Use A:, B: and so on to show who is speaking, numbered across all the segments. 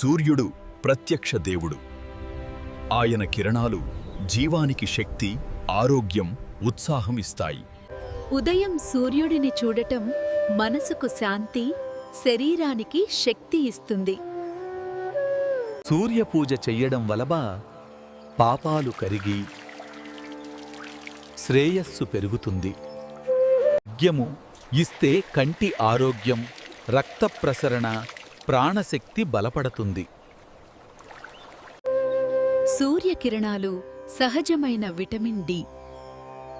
A: సూర్యుడు ప్రత్యక్ష దేవుడు. ఆయన కిరణాలు జీవానికి శక్తి ఆరోగ్యం ఉత్సాహం ఇస్తాయి.
B: ఉదయం సూర్యుడిని చూడటం మనసుకు శాంతి శరీరానికి శక్తి ఇస్తుంది.
C: సూర్యపూజ చెయ్యడం వలన పాపాలు కరిగి శ్రేయస్సు పెరుగుతుంది. యజ్ఞము ఇస్తే కంటి ఆరోగ్యం రక్త ప్రసరణ ప్రాణశక్తి బలపడుతుంది.
B: సూర్యకిరణాలు సహజమైన విటమిన్ డి.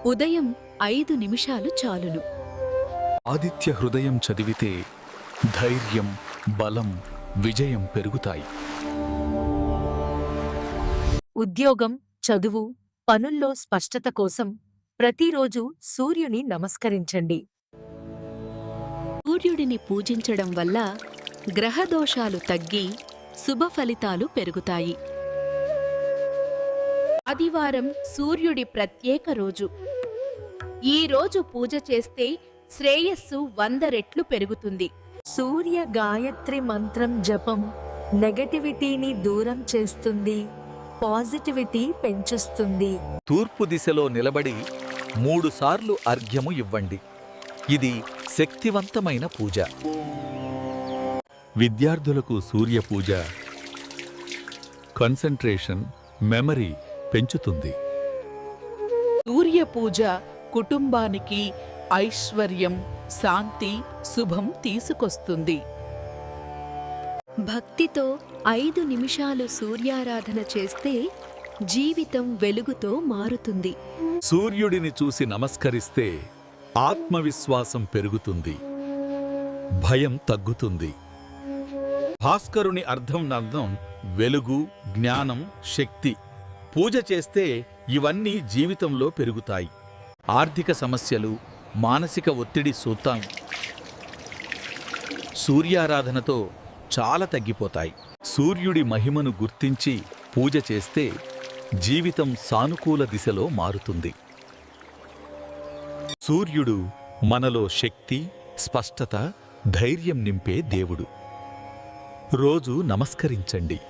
B: ఉదయం ఐదు నిమిషాలు చాలును.
C: ఆదిత్య హృదయం చదివితే ధైర్యం బలం విజయం పెరుగుతాయి.
D: ఉద్యోగం చదువు పనుల్లో స్పష్టత కోసం ప్రతిరోజు సూర్యుని నమస్కరించండి.
B: సూర్యుడిని పూజించడం వల్ల గ్రహదోషాలు తగ్గి శుభ ఫలితాలు పెరుగుతాయి.
E: ఆదివారం సూర్యుడి ప్రత్యేక రోజు. ఈ రోజు పూజ చేస్తే శ్రేయస్సు వంద రెట్లు పెరుగుతుంది.
D: సూర్య గాయత్రి మంత్రం జపం నెగటివిటీని దూరం చేస్తుంది పాజిటివిటీ పెంచుస్తుంది.
C: తూర్పు దిశలో నిలబడి మూడుసార్లు అర్ఘ్యము ఇవ్వండి. ఇది శక్తివంతమైన పూజ. విద్యార్థులకు సూర్య పూజ కాన్సంట్రేషన్ మెమరీ పెంచుతుంది.
F: సూర్య పూజ కుటుంబానికి ఐశ్వర్యం శాంతి శుభం తీసుకొస్తుంది.
B: భక్తితో ఐదు నిమిషాలు సూర్యారాధన చేస్తే జీవితం వెలుగుతో మారుతుంది.
C: సూర్యుడిని చూసి నమస్కరిస్తే ఆత్మవిశ్వాసం పెరుగుతుంది. భయం తగ్గుతుంది. భాస్కరుని అర్థం అర్థం వెలుగు జ్ఞానం శక్తి. పూజ చేస్తే ఇవన్నీ జీవితంలో పెరుగుతాయి. ఆర్థిక సమస్యలు మానసిక ఒత్తిడి సూతాం సూర్యారాధనతో చాలా తగ్గిపోతాయి. సూర్యుడి మహిమను గుర్తించి పూజ చేస్తే జీవితం సానుకూల దిశలో మారుతుంది. సూర్యుడు మనలో శక్తి స్పష్టత ధైర్యం నింపే దేవుడు. రోజు నమస్కరించండి.